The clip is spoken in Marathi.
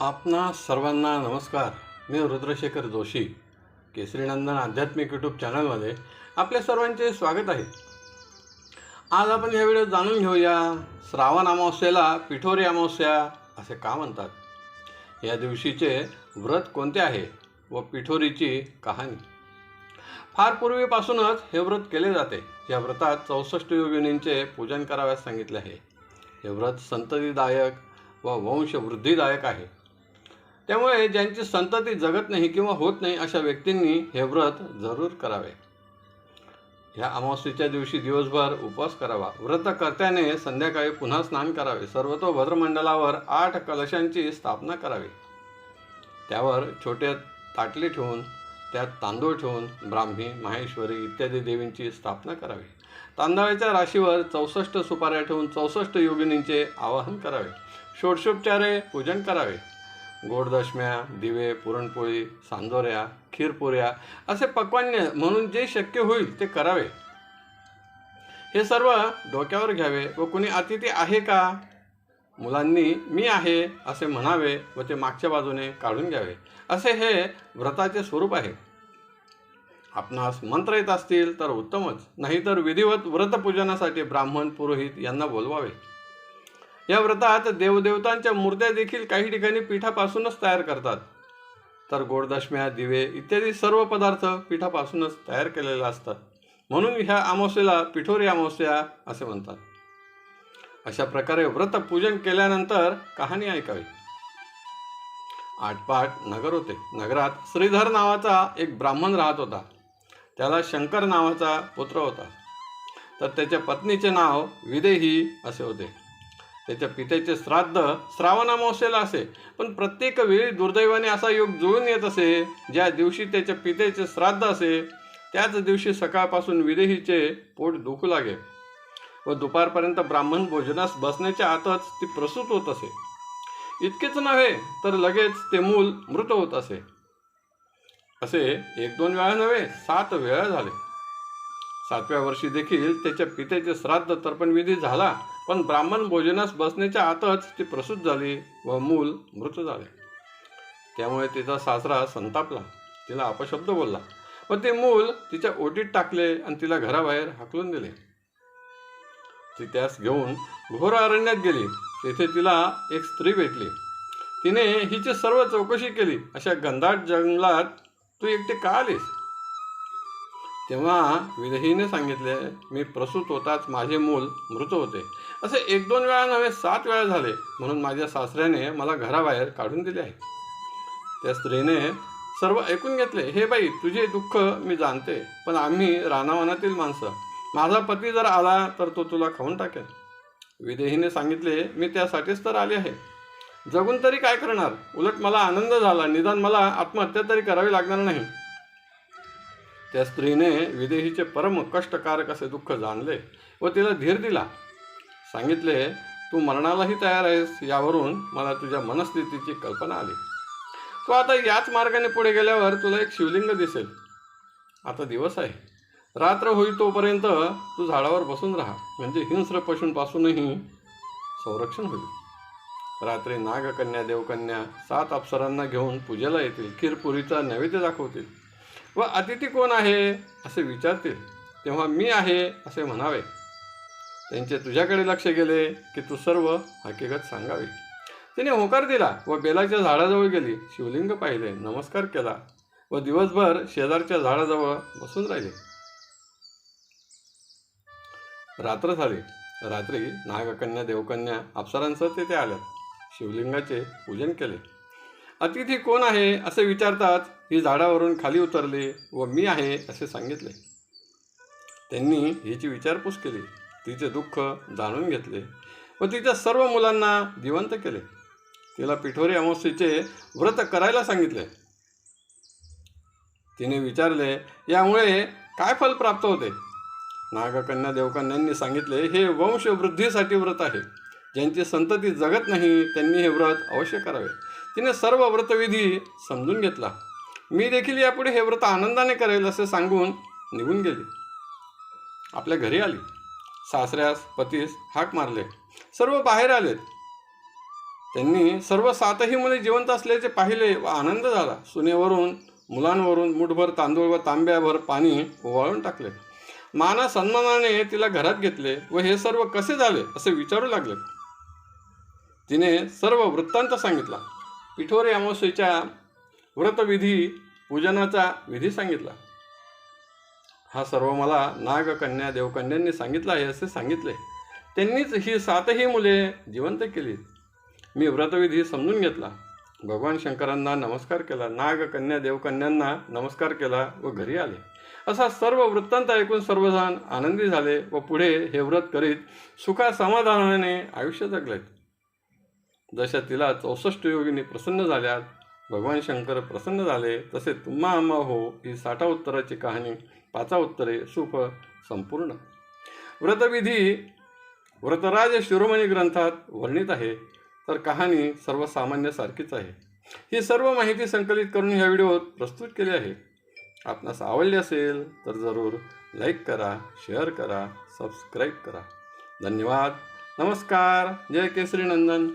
आपणा सर्वांना नमस्कार. मी रुद्रशेखर जोशी केसरीनंदन आध्यात्मिक यूट्यूब चॅनलमध्ये आपल्या सर्वांचे स्वागत आहे. आज आपण या व्हिडिओत जाणून घेऊया श्रावण अमावस्येला पिठोरी अमावस्या असे का म्हणतात? या दिवशीचे व्रत कोणते आहे व पिठोरीची कहाणी? फार पूर्वीपासूनच हे व्रत केले जाते. या व्रतात चौसष्ट योगिनींचे पूजन कराव्यास सांगितले आहे. हे व्रत संततीदायक व वंशवृद्धिदायक आहे. त्यामुळे ज्यांची संतती जगत नाही किंवा होत नाही अशा व्यक्तींनी हे व्रत जरूर करावे. ह्या अमावस्येच्या दिवशी दिवसभर उपवास करावा. व्रतकर्त्याने संध्याकाळी पुन्हा स्नान करावे. सर्वतो भद्रमंडलावर आठ कलशांची स्थापना करावी. त्यावर छोटे ताटले ठेवून त्यात तांदूळ ठेवून ब्राह्मी माहेश्वरी इत्यादी देवींची स्थापना करावी. तांदळाच्या राशीवर चौसष्ट सुपाऱ्या ठेवून चौसष्ट योगिनींचे आवाहन करावे. षोडशोपचारे पूजन करावे. गोडदशम्या दिवे पुरणपोळी सांजोऱ्या खीरपुऱ्या असे पक्वान्य म्हणून जे शक्य होईल ते करावे. हे सर्व डोक्यावर घ्यावे व कुणी अतिथी आहे का? मुलांनी मी आहे असे म्हणावे व ते मागच्या बाजूने काढून घ्यावे. असे हे व्रताचे स्वरूप आहे. आपणास मंत्र येत असतील तर उत्तमच नाहीतर विधिवत व्रतपूजनासाठी ब्राह्मण पुरोहित यांना बोलवावे. या व्रतात देवदेवतांच्या मूर्त्या देखील काही ठिकाणी पिठापासूनच तयार करतात. तर गोडदशम्या दिवे इत्यादी सर्व पदार्थ पिठापासूनच तयार केलेले असतात. म्हणून ह्या अमावस्येला पिठोरी अमावस्या असे म्हणतात. अशा प्रकारे व्रत पूजन केल्यानंतर कहाणी ऐकावी. आटपाट नगर होते. नगरात श्रीधर नावाचा एक ब्राह्मण राहत होता. त्याला शंकर नावाचा पुत्र होता. तर त्याच्या पत्नीचे नाव विदेही असे होते. त्याच्या पित्याचे श्राद्ध श्रावण अमावस्येला असे. पण प्रत्येक वेळी दुर्दैवाने असा योग जुळून येत असे ज्या दिवशी त्याच्या पित्याचे श्राद्ध असे त्याच दिवशी सकाळपासून विदेहीचे पोट दुखू लागे. व दुपारपर्यंत ब्राह्मण भोजनास बसण्याच्या आतच ती प्रसूत होत असे. इतकेच नव्हे तर लगेच ते मूल मृत होत असे. असे एक दोन वेळा नव्हे सात वेळा झाले. सातव्या वर्षी देखील त्याच्या पित्याचे श्राद्ध तर्पण विधी झाला पण ब्राह्मण भोजनास बसण्याच्या आतच ती प्रसूत झाली व मूल मृत झाले. त्यामुळे तिचा सासरा संतापला. तिला अपशब्द बोलला व ते मूल तिच्या ओटीत टाकले आणि तिला घराबाहेर हाकलून दिले. ती त्यास घेऊन घोर अरण्यात गेली. तेथे तिला एक स्त्री भेटली. तिने हिची सर्व चौकशी केली. अशा घनदाट जंगलात तू एकटे का आलीस? तेव्हा विदेहीने सांगितले मी प्रसूत होताच माझे मूल मृत होते. असे एक दोन वेळा नव्हे सात वेळा झाले म्हणून माझ्या सासऱ्याने मला घराबाहेर काढून दिले आहे. त्या स्त्रीने सर्व ऐकून घेतले हे बाई तुझे दुःख मी जाणते पण आम्ही रानावनातील माणसं. माझा पती जर आला तर तो तुला खाऊन टाकेल. विदेहीने सांगितले मी त्यासाठीच तर आले आहे. जगून तरी काय करणार? उलट मला आनंद झाला निदान मला आत्महत्या तरी करावी लागणार नाही. त्या स्त्रीने विदेहीचे परम कष्टकारक असे दुःख जाणले व तिला धीर दिला. सांगितले तू मरणालाही तयार आहेस यावरून मला तुझ्या मनस्थितीची कल्पना आली. तू आता याच मार्गाने पुढे गेल्यावर तुला एक शिवलिंग दिसेल. आता दिवस आहे. रात्र होईल तोपर्यंत तू झाडावर बसून राहा. म्हणजे हिंस्र पशूंपासूनही संरक्षण होईल. रात्री नागकन्या देवकन्या सात अप्सरांना घेऊन पूजेला येतील. खीरपुरीचा नैवेद्य दाखवतील. व अतिथी कोण आहे? असे विचारतील. तेव्हा मी आहे असे म्हणावे. त्यांचे तुझ्याकडे लक्ष गेले की तू सर्व हकीकत सांगावी. तिने होकार दिला व बेलाच्या झाडाजवळ गेली. शिवलिंग पाहिले नमस्कार केला व दिवसभर शेजारच्या झाडाजवळ बसून राहिले. रात्र झाली. रात्री नागकन्या देवकन्या अप्सरांसह तेथे आल्या. शिवलिंगाचे पूजन केले. अतिथी कोण आहे असे विचारताच ही झाडावरून खाली उतरली व मी आहे असे सांगितले. त्यांनी हिची विचारपूस केली. तिचे दुःख जाणून घेतले व तिच्या सर्व मुलांना जिवंत केले. तिला पिठोरी अमावस्येचे व्रत करायला सांगितले. तिने विचारले यामुळे काय फल प्राप्त होते? नागकन्या देवकन्यांनी सांगितले हे वंशवृद्धीसाठी व्रत आहे. ज्यांची संतती जगत नाही त्यांनी हे व्रत अवश्य करावे. तिने सर्व व्रतविधी समजून घेतला. मी देखील यापुढे हे व्रत आनंदाने करेल असे सांगून निघून गेली. आपल्या घरी आली. सासऱ्यास पतीस हाक मारले. सर्व बाहेर आलेत. त्यांनी सर्व सातही मुले जिवंत असल्याचे पाहिले व आनंद झाला. सुनेवरून मुलांवरून मुठभर तांदूळ व तांब्याभर पाणी ओवाळून टाकले. माना सन्मानाने तिला घरात घेतले व हे सर्व कसे झाले असे विचारू लागले. तिने सर्व वृत्तांत सांगितला. पिठोरे अमावस्येच्या व्रतविधी पूजनाचा विधी सांगितला. हा सर्व मला नागकन्या देवकन्यांनी सांगितला आहे असे सांगितले. त्यांनीच ही सातही मुले जिवंत केली. मी व्रतविधी समजून घेतला. भगवान शंकरांना नमस्कार केला नागकन्या देवकन्यांना नमस्कार केला व घरी आले. असा सर्व वृत्तांत ऐकून सर्वजण आनंदी झाले व पुढे हे व्रत करीत सुखा समाधानाने आयुष्य जगलेत. जशा तिला चौसष्ट योगिनी प्रसन्न झाल्यात भगवान शंकर प्रसन्न झाले. तसे तुम्हा आम्हा हो ही साठा उत्तराची कहाणी पाचा उत्तरे सुफ संपूर्ण. व्रतविधी व्रतराज शिरोमणी ग्रंथात वर्णित आहे. तर कहाणी सर्वसामान्यसारखीच आहे. ही सर्व माहिती संकलित करून ह्या व्हिडिओत प्रस्तुत केली आहे. आपणास आवडली असेल तर जरूर लाईक करा शेअर करा सबस्क्राईब करा. धन्यवाद. नमस्कार. जय केसरी नंदन.